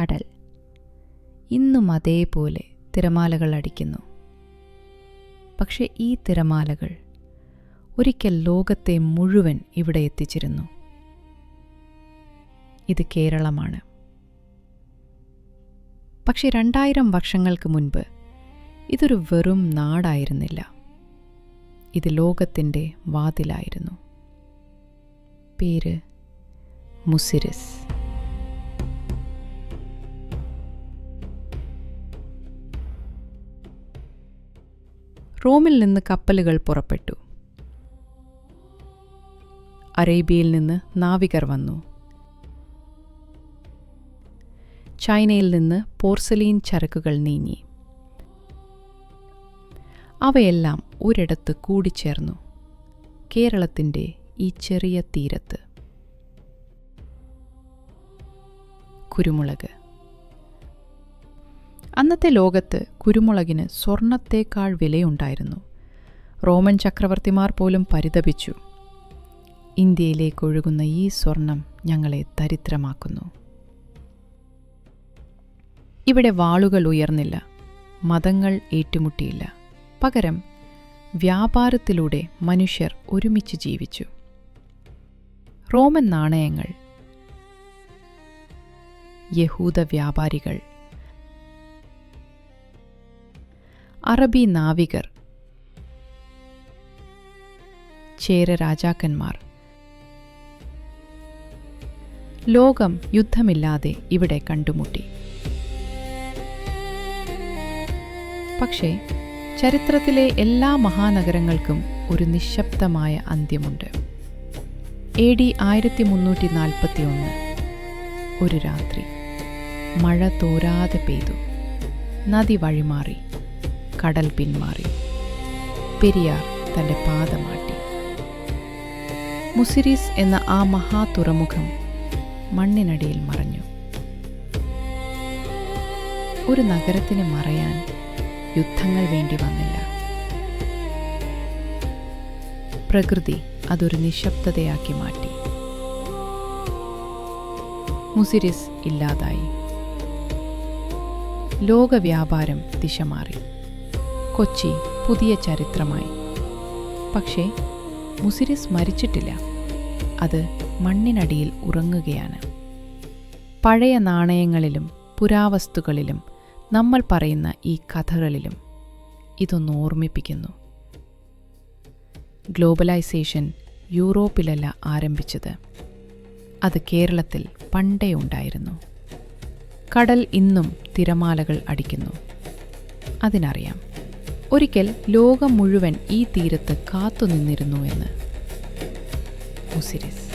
കടൽ. ഇന്നും അതേപോലെ തിരമാലകൾ അടിക്കുന്നു. പക്ഷേ ഈ തിരമാലകൾ ഒരിക്കൽ ലോകത്തെ മുഴുവൻ ഇവിടെ എത്തിച്ചിരുന്നു. ഇത് കേരളമാണ്. പക്ഷെ രണ്ടായിരം വർഷങ്ങൾക്ക് മുൻപ് ഇതൊരു വെറും നാടായിരുന്നില്ല. ഇത് ലോകത്തിന്റെ വാതിലായിരുന്നു. പേര് മുസിരിസ്. റോമിൽ നിന്ന് കപ്പലുകൾ പുറപ്പെട്ടു. അറേബ്യയിൽ നിന്ന് നാവികർ വന്നു. ചൈനയിൽ നിന്ന് പോർസലീൻ ചരക്കുകൾ നീങ്ങി. അവയെല്ലാം ഒരിടത്ത് കൂടിച്ചേർന്നു. കേരളത്തിന്റെ ഈ ചെറിയ തീരത്ത്. കുരുമുളക്. അന്നത്തെ ലോകത്ത് കുരുമുളകിന് സ്വർണത്തേക്കാൾ വിലയുണ്ടായിരുന്നു. റോമൻ ചക്രവർത്തിമാർ പോലും പരിതപിച്ചു. ഇന്ത്യയിലേക്ക് ഒഴുകുന്ന ഈ സ്വർണം ഞങ്ങളെ ദരിദ്രമാക്കുന്നു. ഇവിടെ വാളുകൾ ഉയർന്നില്ല. മതങ്ങൾ ഏറ്റുമുട്ടിയില്ല. പകരം വ്യാപാരത്തിലൂടെ മനുഷ്യർ ഒരുമിച്ച് ജീവിച്ചു. റോമൻ നാണയങ്ങൾ യഹൂദ വ്യാപാരികൾ അറബി നാവികർ. ചേര രാജാക്കന്മാർ. ലോകം യുദ്ധമില്ലാതെ ഇവിടെ കണ്ടുമുട്ടി. പക്ഷേ ചരിത്രത്തിലെ എല്ലാ മഹാനഗരങ്ങൾക്കും ഒരു നിശബ്ദമായ അന്ത്യമുണ്ട്. എ ഡി ആയിരത്തി മുന്നൂറ്റി നാൽപ്പത്തി ഒന്ന് ഒരു രാത്രി മഴ തോരാതെ പെയ്തു. നദി വഴിമാറി. കടൽ പിന്മാറി. പെരിയാർ തന്റെ പാതമാട്ടി മുസിരീസ് എന്ന ആ മഹാ തുറമുഖം മണ്ണിനടിയിൽ മറഞ്ഞു. ഒരു നഗരത്തിന് മറയാൻ യുദ്ധങ്ങൾ വേണ്ടി വന്നില്ല. പ്രകൃതി അതൊരു നിശബ്ദതയാക്കി മാറ്റി. മുസിരിസ് ഇല്ലാതായി. ലോകവ്യാപാരം ദിശ മാറി കൊച്ചി പുതിയ ചരിത്രമായി. പക്ഷേ മുസിരിസ് മരിച്ചിട്ടില്ല. അത് മണ്ണിനടിയിൽ ഉറങ്ങുകയാണ്. പഴയ നാണയങ്ങളിലും പുരാവസ്തുക്കളിലും നമ്മൾ പറയുന്ന ഈ കഥകളിലും ഇതൊന്ന് ഓർമ്മിപ്പിക്കുന്നു. ഗ്ലോബലൈസേഷൻ യൂറോപ്പിലല്ല ആരംഭിച്ചത്. അത് കേരളത്തിൽ പണ്ടേ ഉണ്ടായിരുന്നു. കടൽ ഇന്നും തിരമാലകൾ അടിക്കുന്നു. അതിനറിയാം. ഒരിക്കൽ ലോകം മുഴുവൻ ഈ തീരത്ത് കാത്തുനിന്നിരുന്നു എന്ന്. മുസിരിസ്